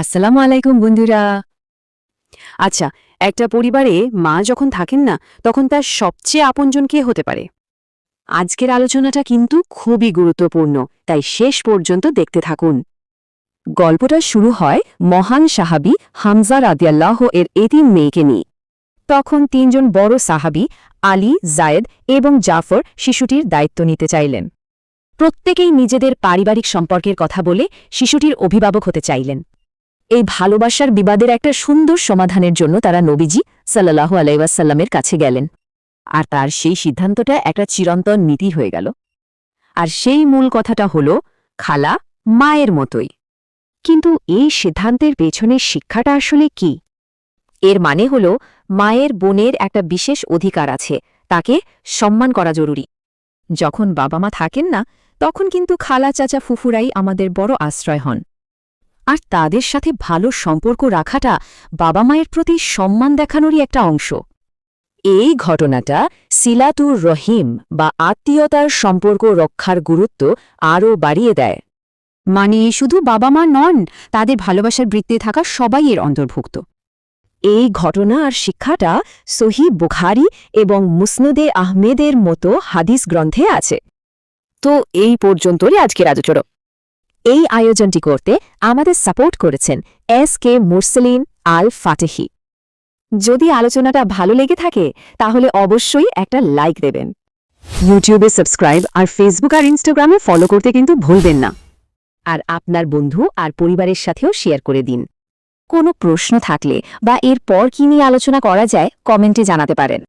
আসসালামু আলাইকুম বন্ধুরা। আচ্ছা একটা পরিবারে মা যখন থাকেন না, তখন তার সবচেয়ে আপনজন কে হতে পারে? আজকের আলোচনাটা কিন্তু খুবই গুরুত্বপূর্ণ, তাই শেষ পর্যন্ত দেখতে থাকুন। গল্পটা শুরু হয় মহান সাহাবি হামজা রাদিয়াল্লাহ এর এতিম মেয়েকে নিয়ে। তখন তিনজন বড় সাহাবি আলী, জায়েদ এবং জাফর শিশুটির দায়িত্ব নিতে চাইলেন। প্রত্যেকেই নিজেদের পারিবারিক সম্পর্কের কথা বলে শিশুটির অভিভাবক হতে চাইলেন। এই ভালোবাসার বিবাদের একটা সুন্দর সমাধানের জন্য তারা নবীজি সাল্লাহ আলাইসাল্লামের কাছে গেলেন। আর তার সেই সিদ্ধান্তটা একটা চিরন্তন নীতি হয়ে গেল। আর সেই মূল কথাটা হল, খালা মায়ের মতোই। কিন্তু এই সিদ্ধান্তের পেছনের শিক্ষাটা আসলে কি? এর মানে হল, মায়ের বোনের একটা বিশেষ অধিকার আছে, তাকে সম্মান করা জরুরি। যখন বাবা মা থাকেন না, তখন কিন্তু খালা চাচা ফুফুরাই আমাদের বড় আশ্রয় হন। আর তাদের সাথে ভালো সম্পর্ক রাখাটা বাবা মায়ের প্রতি সম্মান দেখানোরই একটা অংশ। এই ঘটনাটা সিলাতুর রহিম বা আত্মীয়তার সম্পর্ক রক্ষার গুরুত্ব আরও বাড়িয়ে দেয়। মানে শুধু বাবা মা নন, তাদের ভালোবাসার বৃত্তে থাকা সবাই এর অন্তর্ভুক্ত। এই ঘটনা আর শিক্ষাটা সহি বুখারি এবং মুসনুদে আহমেদের মতো হাদিস গ্রন্থে আছে। তো এই পর্যন্তই আজকের আলোচনা। এই আয়োজনটি করতে আমাদের সাপোর্ট করেছেন এস কে মুরসলিন আল ফাটেহি যদি আলোচনাটা ভালো লেগে থাকে, তাহলে অবশ্যই একটা লাইক দেবেন। ইউটিউবে সাবস্ক্রাইব আর ফেসবুক আর ইনস্টাগ্রামে ফলো করতে কিন্তু ভুলবেন না। আর আপনার বন্ধু আর পরিবারের সাথেও শেয়ার করে দিন। কোনো প্রশ্ন থাকলে বা এর পর কী নিয়ে আলোচনা করা যায়, কমেন্টে জানাতে পারেন।